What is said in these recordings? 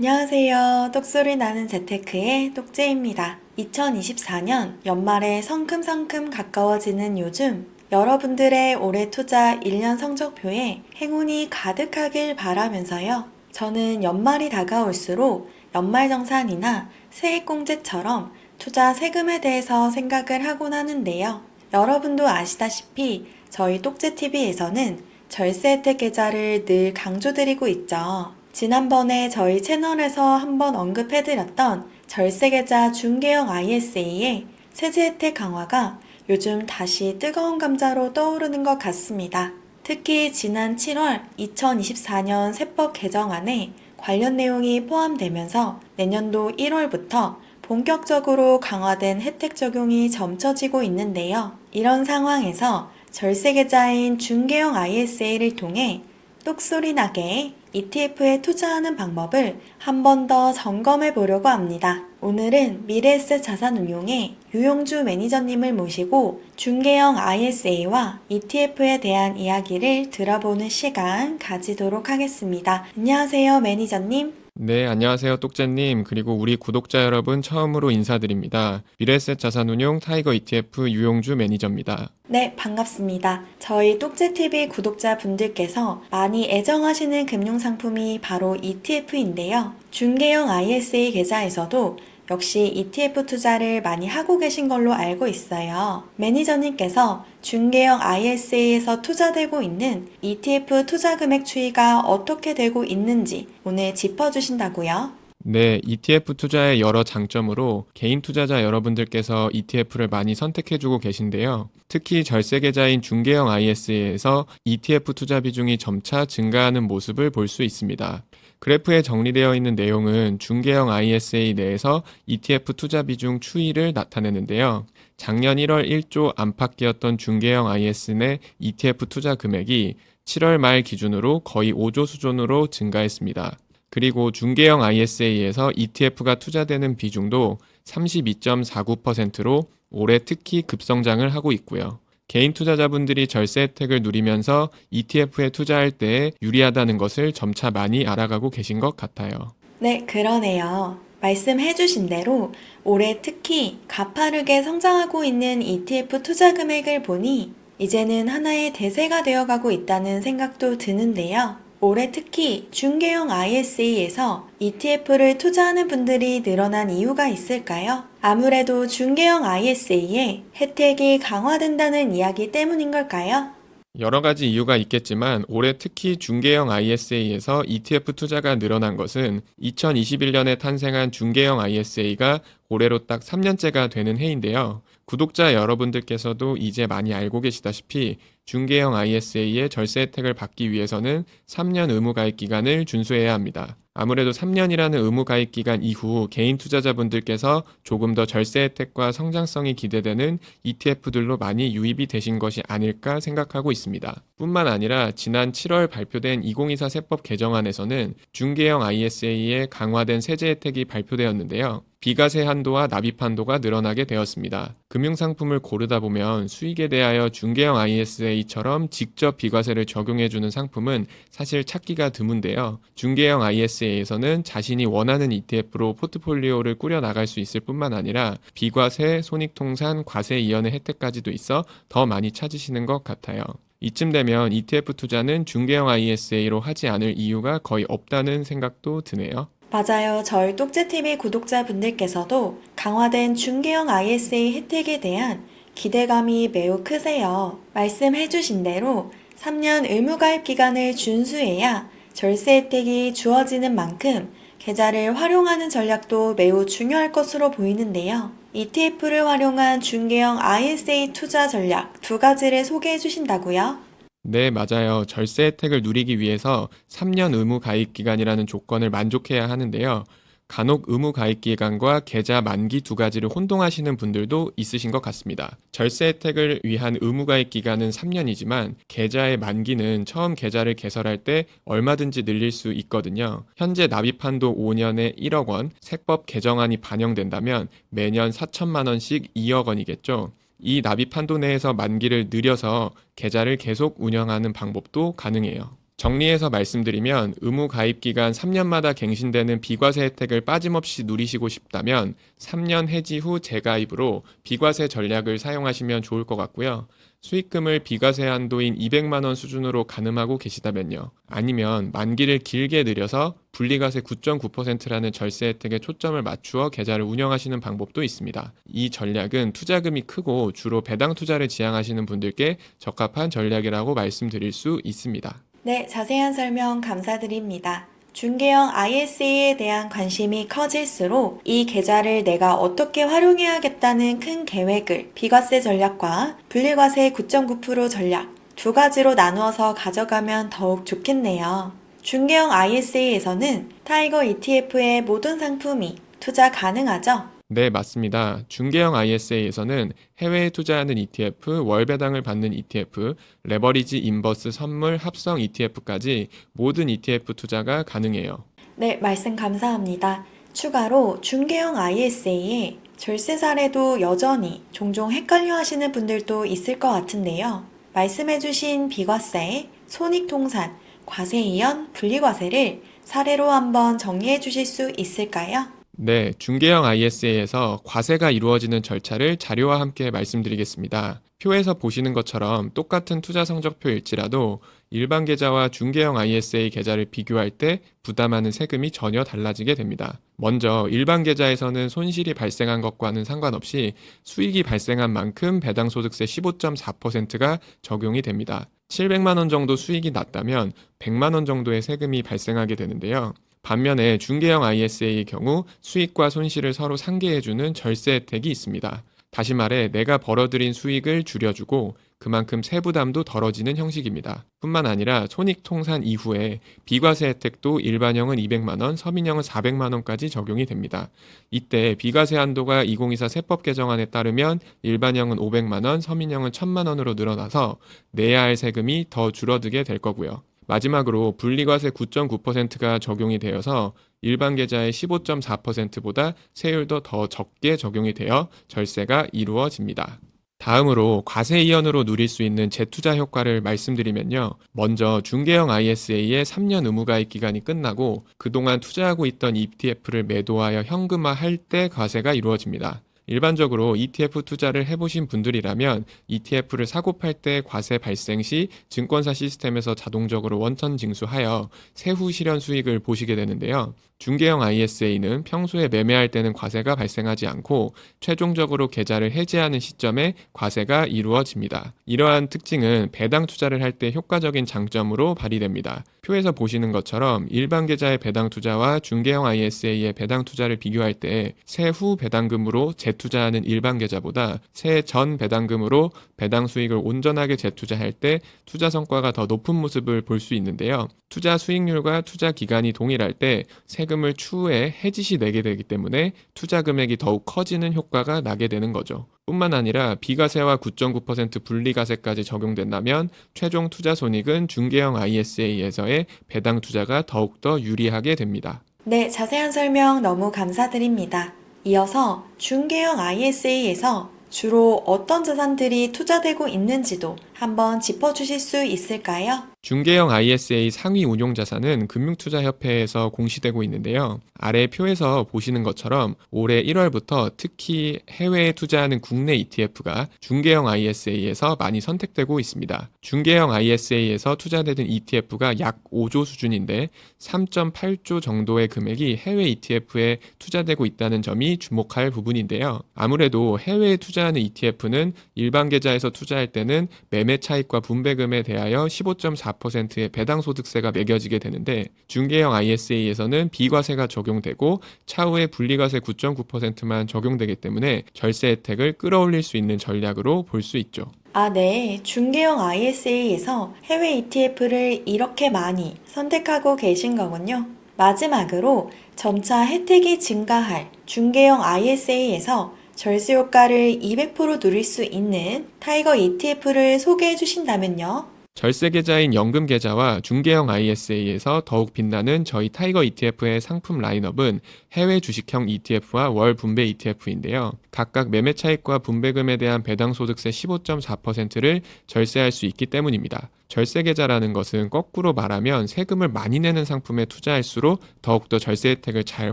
안녕하세요. 똑소리 나는 재테크의 똑재입니다. 2024년 연말에 성큼성큼 가까워지는 요즘 여러분들의 올해 투자 1년 성적표에 행운이 가득하길 바라면서요. 저는 연말이 다가올수록 연말정산이나 세액공제처럼 투자 세금에 대해서 생각을 하곤 하는데요. 여러분도 아시다시피 저희 똑재TV에서는 절세 혜택 계좌를 늘 강조드리고 있죠. 지난번에 저희 채널에서 한번 언급해드렸던 절세 계좌 중개형 ISA의 세제 혜택 강화가 요즘 다시 뜨거운 감자로 떠오르는 것 같습니다. 특히 지난 7월 2024년 세법 개정안에 관련 내용이 포함되면서 내년도 1월부터 본격적으로 강화된 혜택 적용이 점쳐지고 있는데요. 이런 상황에서 절세 계좌인 중개형 ISA를 통해 똑소리 나게 ETF에 투자하는 방법을 한 번 더 점검해 보려고 합니다. 오늘은 미래에셋 자산운용의 유용주 매니저님을 모시고 중개형 ISA와 ETF에 대한 이야기를 들어보는 시간 가지도록 하겠습니다. 안녕하세요, 매니저님. 네, 안녕하세요, 똑재님. 그리고 우리 구독자 여러분 처음으로 인사드립니다. 미래에셋 자산운용 타이거 ETF 유용주 매니저입니다. 네, 반갑습니다. 저희 똑재TV 구독자분들께서 많이 애정하시는 금융상품이 바로 ETF인데요. 중개형 ISA 계좌에서도 역시 ETF 투자를 많이 하고 계신 걸로 알고 있어요. 매니저님께서 중개형 ISA에서 투자되고 있는 ETF 투자 금액 추이가 어떻게 되고 있는지 오늘 짚어주신다고요? 네, ETF 투자의 여러 장점으로 개인 투자자 여러분들께서 ETF를 많이 선택해주고 계신데요. 특히 절세 계좌인 중개형 ISA에서 ETF 투자 비중이 점차 증가하는 모습을 볼 수 있습니다. 그래프에 정리되어 있는 내용은 중개형 ISA 내에서 ETF 투자 비중 추이를 나타내는데요. 작년 1월 1조 안팎이었던 중개형 IS 내 ETF 투자 금액이 7월 말 기준으로 거의 5조 수준으로 증가했습니다. 그리고 중개형 ISA에서 ETF가 투자되는 비중도 32.49%로 올해 특히 급성장을 하고 있고요. 개인 투자자분들이 절세 혜택을 누리면서 ETF에 투자할 때 유리하다는 것을 점차 많이 알아가고 계신 것 같아요. 네, 그러네요. 말씀해 주신 대로 올해 특히 가파르게 성장하고 있는 ETF 투자 금액을 보니 이제는 하나의 대세가 되어가고 있다는 생각도 드는데요. 올해 특히 중개형 ISA에서 ETF를 투자하는 분들이 늘어난 이유가 있을까요? 아무래도 중개형 ISA에 혜택이 강화된다는 이야기 때문인 걸까요? 여러 가지 이유가 있겠지만 올해 특히 중개형 ISA에서 ETF 투자가 늘어난 것은 2021년에 탄생한 중개형 ISA가 올해로 딱 3년째가 되는 해인데요. 구독자 여러분들께서도 이제 많이 알고 계시다시피 중개형 ISA의 절세 혜택을 받기 위해서는 3년 의무 가입 기간을 준수해야 합니다. 아무래도 3년이라는 의무 가입 기간 이후 개인 투자자분들께서 조금 더 절세 혜택과 성장성이 기대되는 ETF들로 많이 유입이 되신 것이 아닐까 생각하고 있습니다. 뿐만 아니라 지난 7월 발표된 2024 세법 개정안에서는 중개형 ISA의 강화된 세제 혜택이 발표되었는데요. 비과세 한도와 납입 한도가 늘어나게 되었습니다. 금융상품을 고르다 보면 수익에 대하여 중개형 ISA처럼 직접 비과세를 적용해주는 상품은 사실 찾기가 드문데요. 중개형 ISA에서는 자신이 원하는 ETF로 포트폴리오를 꾸려 나갈 수 있을 뿐만 아니라 비과세, 손익통산, 과세 이연의 혜택까지도 있어 더 많이 찾으시는 것 같아요. 이쯤 되면 ETF 투자는 중개형 ISA로 하지 않을 이유가 거의 없다는 생각도 드네요. 맞아요. 저희 똑재TV 구독자분들께서도 강화된 중개형 ISA 혜택에 대한 기대감이 매우 크세요. 말씀해주신 대로 3년 의무가입 기간을 준수해야 절세 혜택이 주어지는 만큼 계좌를 활용하는 전략도 매우 중요할 것으로 보이는데요. ETF를 활용한 중개형 ISA 투자 전략 두 가지를 소개해 주신다고요? 네, 맞아요. 절세 혜택을 누리기 위해서 3년 의무 가입 기간이라는 조건을 만족해야 하는데요. 간혹 의무 가입 기간과 계좌 만기 두 가지를 혼동하시는 분들도 있으신 것 같습니다. 절세 혜택을 위한 의무 가입 기간은 3년이지만 계좌의 만기는 처음 계좌를 개설할 때 얼마든지 늘릴 수 있거든요. 현재 납입 한도 5년에 1억 원, 세법 개정안이 반영된다면 매년 4천만 원씩 2억 원이겠죠. 이 납입 한도 내에서 만기를 늘려서 계좌를 계속 운영하는 방법도 가능해요. 정리해서 말씀드리면 의무 가입 기간 3년마다 갱신되는 비과세 혜택을 빠짐없이 누리시고 싶다면 3년 해지 후 재가입으로 비과세 전략을 사용하시면 좋을 것 같고요. 수익금을 비과세 한도인 200만 원 수준으로 가늠하고 계시다면요. 아니면 만기를 길게 늘려서 분리과세 9.9%라는 절세 혜택에 초점을 맞추어 계좌를 운영하시는 방법도 있습니다. 이 전략은 투자금이 크고 주로 배당 투자를 지향하시는 분들께 적합한 전략이라고 말씀드릴 수 있습니다. 네, 자세한 설명 감사드립니다. 중개형 ISA에 대한 관심이 커질수록 이 계좌를 내가 어떻게 활용해야겠다는 큰 계획을 비과세 전략과 분리과세 9.9% 전략 두 가지로 나누어서 가져가면 더욱 좋겠네요. 중개형 ISA에서는 타이거 ETF의 모든 상품이 투자 가능하죠? 네, 맞습니다. 중개형 ISA에서는 해외에 투자하는 ETF, 월배당을 받는 ETF, 레버리지 인버스 선물 합성 ETF까지 모든 ETF 투자가 가능해요. 네, 말씀 감사합니다. 추가로 중개형 ISA에 절세 사례도 여전히 종종 헷갈려 하시는 분들도 있을 것 같은데요. 말씀해주신 비과세, 손익통산, 과세이연, 분리과세를 사례로 한번 정리해 주실 수 있을까요? 네, 중개형 ISA에서 과세가 이루어지는 절차를 자료와 함께 말씀드리겠습니다. 표에서 보시는 것처럼 똑같은 투자 성적표일지라도 일반 계좌와 중개형 ISA 계좌를 비교할 때 부담하는 세금이 전혀 달라지게 됩니다. 먼저 일반 계좌에서는 손실이 발생한 것과는 상관없이 수익이 발생한 만큼 배당소득세 15.4%가 적용이 됩니다. 700만 원 정도 수익이 났다면 100만 원 정도의 세금이 발생하게 되는데요. 반면에 중개형 ISA의 경우 수익과 손실을 서로 상계해주는 절세 혜택이 있습니다. 다시 말해 내가 벌어들인 수익을 줄여주고 그만큼 세부담도 덜어지는 형식입니다. 뿐만 아니라 손익통산 이후에 비과세 혜택도 일반형은 200만원, 서민형은 400만원까지 적용이 됩니다. 이때 비과세 한도가 2024 세법 개정안에 따르면 일반형은 500만원, 서민형은 1000만원으로 늘어나서 내야 할 세금이 더 줄어들게 될 거고요. 마지막으로 분리과세 9.9%가 적용이 되어서 일반 계좌의 15.4%보다 세율도 더 적게 적용이 되어 절세가 이루어집니다. 다음으로 과세 이연으로 누릴 수 있는 재투자 효과를 말씀드리면요. 먼저 중개형 ISA의 3년 의무 가입 기간이 끝나고 그동안 투자하고 있던 ETF를 매도하여 현금화할 때 과세가 이루어집니다. 일반적으로 ETF 투자를 해보신 분들이라면 ETF를 사고 팔 때 과세 발생 시 증권사 시스템에서 자동적으로 원천 징수하여 세후 실현 수익을 보시게 되는데요. 중개형 ISA는 평소에 매매할 때는 과세가 발생하지 않고 최종적으로 계좌를 해지하는 시점에 과세가 이루어집니다. 이러한 특징은 배당 투자를 할 때 효과적인 장점으로 발휘됩니다. 표에서 보시는 것처럼 일반 계좌의 배당 투자와 중개형 ISA의 배당 투자를 비교할 때 세후 배당금으로 재투자하는 일반 계좌보다 세 전 배당금으로 배당 수익을 온전하게 재투자할 때 투자 성과가 더 높은 모습을 볼 수 있는데요. 투자 수익률과 투자 기간이 동일할 때 세 금을 추후에 해지 시 내게 되기 때문에 투자 금액이 더욱 커지는 효과가 나게 되는 거죠. 뿐만 아니라 비과세와 9.9% 분리과세까지 적용된다면 최종 투자 손익은 중개형 ISA에서의 배당 투자가 더욱더 유리하게 됩니다. 네, 자세한 설명 너무 감사드립니다. 이어서 중개형 ISA에서 주로 어떤 자산들이 투자되고 있는지도 한번 짚어주실 수 있을까요? 중개형 ISA 상위 운용 자산은 금융투자협회에서 공시되고 있는데요. 아래 표에서 보시는 것처럼 올해 1월부터 특히 해외에 투자하는 국내 ETF가 중개형 ISA에서 많이 선택되고 있습니다. 중개형 ISA에서 투자되는 ETF가 약 5조 수준인데 3.8조 정도의 금액이 해외 ETF에 투자되고 있다는 점이 주목할 부분인데요. 아무래도 해외에 투자하는 ETF는 일반 계좌에서 투자할 때는 매매 차익과 분배금에 대하여 15.4%의 배당 소득세가 매겨지게 되는데 중개형 ISA에서는 비과세가 적용되고 차후에 분리과세 9.9%만 적용되기 때문에 절세 혜택을 끌어올릴 수 있는 전략으로 볼 수 있죠. 아, 네. 중개형 ISA에서 해외 ETF를 이렇게 많이 선택하고 계신 거군요. 마지막으로 점차 혜택이 증가할 중개형 ISA에서 절세 효과를 200% 누릴 수 있는 타이거 ETF를 소개해 주신다면요. 절세 계좌인 연금 계좌와 중개형 ISA에서 더욱 빛나는 저희 타이거 ETF의 상품 라인업은 해외 주식형 ETF와 월 분배 ETF인데요. 각각 매매 차익과 분배금에 대한 배당 소득세 15.4%를 절세할 수 있기 때문입니다. 절세 계좌라는 것은 거꾸로 말하면 세금을 많이 내는 상품에 투자할수록 더욱더 절세 혜택을 잘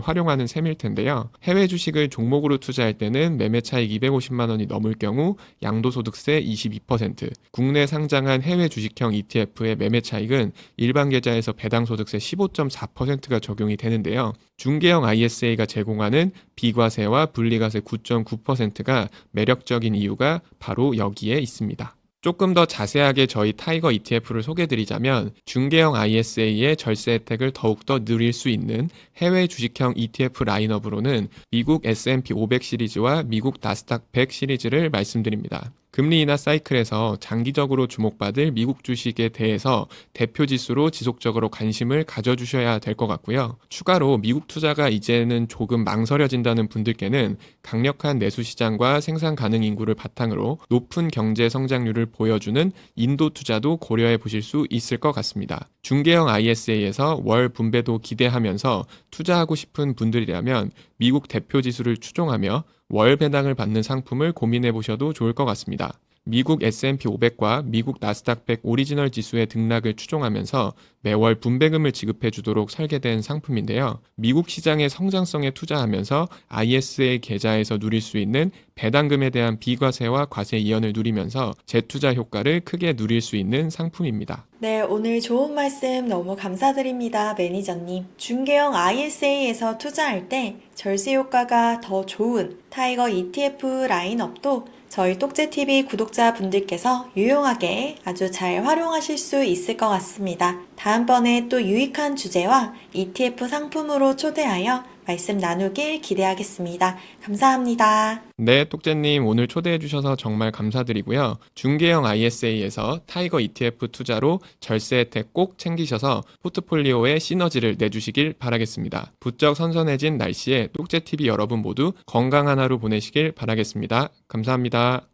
활용하는 셈일 텐데요. 해외 주식을 종목으로 투자할 때는 매매 차익 250만 원이 넘을 경우 양도소득세 22%, 국내 상장한 해외 주식형 ETF의 매매 차익은 일반 계좌에서 배당소득세 15.4%가 적용이 되는데요. 중개형 ISA가 제공하는 비과세와 분리과세 9.9%가 매력적인 이유가 바로 여기에 있습니다. 조금 더 자세하게 저희 타이거 ETF를 소개드리자면 중개형 ISA의 절세 혜택을 더욱더 누릴 수 있는 해외 주식형 ETF 라인업으로는 미국 S&P 500 시리즈와 미국 나스닥 100 시리즈를 말씀드립니다. 금리 인하 사이클에서 장기적으로 주목받을 미국 주식에 대해서 대표 지수로 지속적으로 관심을 가져주셔야 될 것 같고요. 추가로 미국 투자가 이제는 조금 망설여진다는 분들께는 강력한 내수 시장과 생산 가능 인구를 바탕으로 높은 경제 성장률을 보여주는 인도 투자도 고려해 보실 수 있을 것 같습니다. 중개형 ISA에서 월 분배도 기대하면서 투자하고 싶은 분들이라면 미국 대표 지수를 추종하며 월 배당을 받는 상품을 고민해 보셔도 좋을 것 같습니다. 미국 S&P 500과 미국 나스닥 100 오리지널 지수의 등락을 추종하면서 매월 분배금을 지급해 주도록 설계된 상품인데요. 미국 시장의 성장성에 투자하면서 ISA 계좌에서 누릴 수 있는 배당금에 대한 비과세와 과세 이연을 누리면서 재투자 효과를 크게 누릴 수 있는 상품입니다. 네, 오늘 좋은 말씀 너무 감사드립니다, 매니저님. 중개형 ISA에서 투자할 때 절세 효과가 더 좋은 타이거 ETF 라인업도 저희 똑재TV 구독자분들께서 유용하게 아주 잘 활용하실 수 있을 것 같습니다. 다음번에 또 유익한 주제와 ETF 상품으로 초대하여 말씀 나누길 기대하겠습니다. 감사합니다. 네, 똑재님 오늘 초대해 주셔서 정말 감사드리고요. 중개형 ISA에서 타이거 ETF 투자로 절세 혜택 꼭 챙기셔서 포트폴리오에 시너지를 내주시길 바라겠습니다. 부쩍 선선해진 날씨에 똑재TV 여러분 모두 건강한 하루 보내시길 바라겠습니다. 감사합니다.